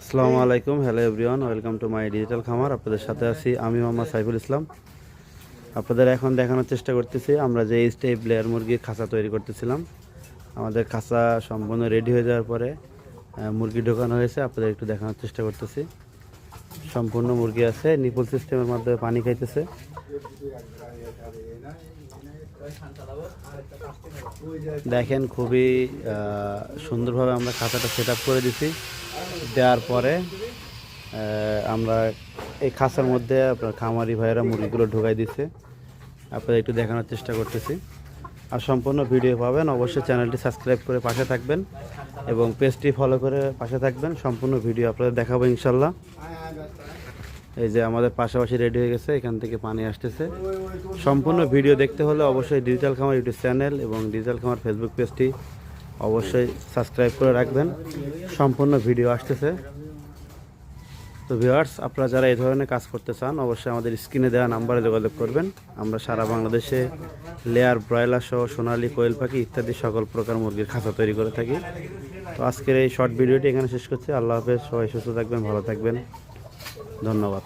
আসসালামু আলাইকুম, hello everyone, welcome to my digital খামার। আপনাদের সাথে আছি আমি মোহাম্মদ সাইফুল ইসলাম। আপনাদের এখন দেখানোর চেষ্টা করতেছি, আমরা যে এইচ লেয়ার মুরগির খাঁচা তৈরি করতেছিলাম। আমাদের খাঁচা সম্পূর্ণ রেডি হয়ে যাওয়ার পরে মুরগি ঢোকানো হয়েছে, আপনাদের একটু দেখানোর চেষ্টা করতেছি। সম্পূর্ণ মুরগি আছে, নিপুল সিস্টেমের মাধ্যমে পানি খাইতেছে। দেখেন খুবই সুন্দরভাবে আমরা খাঁচাটা সেট করে দিছি। দেওয়ার পরে আমরা এই খাঁচার মধ্যে আপনার খামারি ভাইয়েরা মুরগিগুলো ঢুকাই দিছে। আপনাদের একটু দেখানোর চেষ্টা করতেছি। আর সম্পূর্ণ ভিডিও পাবেন, অবশ্যই চ্যানেলটি সাবস্ক্রাইব করে পাশে থাকবেন এবং পেজটি ফলো করে পাশে থাকবেন। সম্পূর্ণ ভিডিও আপনাদের দেখাবো ইনশাল্লাহ। এই যে আমাদের পাশাপাশি রেডি হয়ে গেছে, এখান থেকে পানি আসতেছে। সম্পূর্ণ ভিডিও দেখতে হলে অবশ্যই ডিজিটাল খামার ইউটিউব চ্যানেল এবং ডিজিটাল খামার ফেসবুক পেজটি অবশ্যই সাবস্ক্রাইব করে রাখবেন। সম্পূর্ণ ভিডিও আসতেছে। তো ভিউয়ার্স, আপনারা যারা এই ধরনের কাজ করতে চান, অবশ্যই আমাদের স্ক্রিনে দেওয়া নাম্বারে যোগাযোগ করবেন। আমরা সারা বাংলাদেশে লেয়ার, ব্রয়লার সহ সোনালী, কোয়েল পাখি ইত্যাদি সকল প্রকার মুরগির খাঁচা তৈরি করে থাকি। তো আজকের এই শর্ট ভিডিওটি এখানে শেষ করছি। আল্লাহ হাফেজ। সবাই সুস্থ থাকবেন, ভালো থাকবেন। ধন্যবাদ।